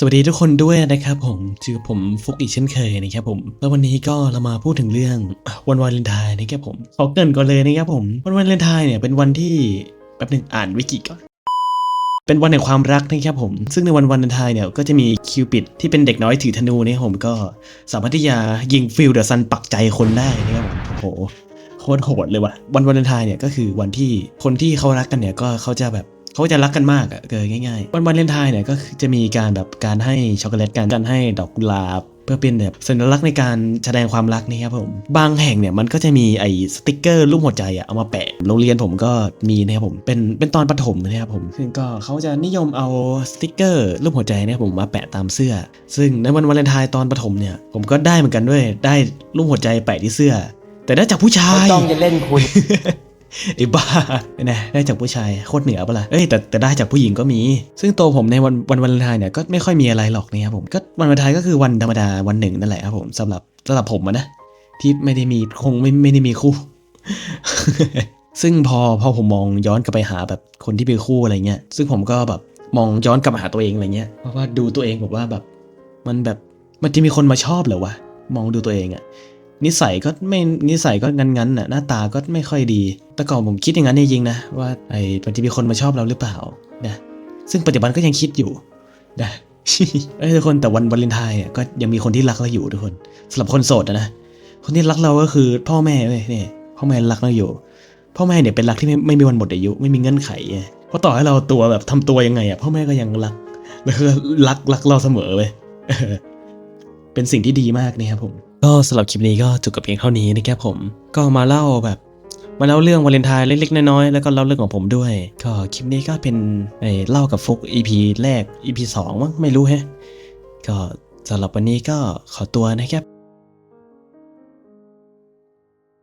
สวัสดีทุกคนด้วยนะครับผมชื่อผมฟุกอีกเช่นเคยนะครับผม แล้ววันนี้ก็เรามาพูดถึงเรื่องวันวาเลนไทน์นะครับผมขอเกรินก่อนเลยนะครับผมวันวาเลนไทน์เนี่ยเป็นวันที่แป๊บหนึ่งอ่านวิกิก่อนเป็นวันแห่งความรักนะครับผม ซึ่งในวันวาเลนไทน์เนี่ยก็จะมีคิวปิดที่เป็นเด็กน้อยถือธนูเนี่ยผมก็สามารถที่จะยิงฟิลเดอร์ซันปักใจคนได้นะครับผมโอ้โหโคตรโหดเลยว่ะวันวาเลนไทน์เนี่ยก็คือวันที่คนที่เขารักกันเนี่ยก็เขาจะแบบ เขาจะรักกันมากอะเกินง่ายๆ วันวาเลนไทน์เนี่ยก็คือจะมีการแบบการให้ช็อกโกแลตกันการให้ดอกกุหลาบเพื่อเป็นแบบสัญลักษณ์ในการแสดงความรักนี่ครับผม บางแห่งเนี่ยมันก็จะมีไอ้สติกเกอร์รูปหัวใจอะเอามาแปะ โรงเรียนผมก็มีนะครับผม เป็นเป็นตอนประถมนะครับผม ซึ่งก็เขาจะนิยมเอาสติกเกอร์รูปหัวใจเนี่ยผมมาแปะตามเสื้อ ซึ่งในวันวาเลนไทน์ตอนประถมเนี่ยผมก็ได้เหมือนกันด้วย ได้รูปหัวใจแปะที่เสื้อ แต่ได้จากผู้ชายต้องจะเล่นคุณ ไอ้บ้าเนี่ยได้จากผู้ชายโคตรเหนือปะล่ะเอ้ยแต่แต่ได้จากผู้หญิงก็มี ซึ่งตัวผมในวันวันวาเลนไทน์เนี่ยก็ไม่ค่อยมีอะไรหรอกนะครับผมก็วันวาเลนไทน์ก็คือวันธรรมดาวันหนึ่งนั่นแหละครับผมสำหรับสำหรับผมนะที่ไม่ได้มีคงไม่ไม่ได้มีคู่ ซึ่งพอพอผมมองย้อนกลับไปหาแบบคนที่เป็นคู่อะไรเงี้ยซึ่งผมก็แบบมองย้อนกลับมาหาตัวเองอะไรเงี้ยเพราะว่าดูตัวเองแบบว่าแบบ มันแบบมันจะมีคนมาชอบเหรอวะมองดูตัวเองอะ นิสัยก็ไม่นิสัยก็งั้นๆน่ะหน้าตาก็ไม่ค่อยดี แต่ก่อนผมคิดอย่างนั้นจริงๆนะว่าไอ้มันจะมีคนมาชอบเราหรือเปล่านะซึ่งปัจจุบันก็ยังคิดอยู่นะเอ้ทุกคนแต่วันวาเลนไทน์อะก็ยังมีคนที่รักเราอยู่ทุกคนสำหรับคนโสดนะคนที่รักเราก็คือพ่อแม่เว้ยเนี่ยพ่อแม่รักเราอยู่พ่อแม่เนี่ยเป็นรักที่ไม่ไม่มีวันหมดอายุไม่มีเงื่อนไขเพราะต่อให้เราตัวแบบทำตัวยังไงอะพ่อแม่ก็ยังรักแล้วก็รักรักเราเสมอเว้ยเออเป็นสิ่งที่ดีมากนะครับผม ก็สำหรับคลิปนี้ก็จบกับเพียงเท่านี้นะครับผม ก็มาเล่าแบบมาเล่าเรื่องวาเลนไทน์เล็กๆน้อยๆแล้วก็เล่าเรื่องของผมด้วย ก็คลิปนี้ก็เป็นเล่ากับฟุก EP แรก EP สองมั้งไม่รู้แฮะก็สำหรับวันนี้ก็ขอตัวนะครับ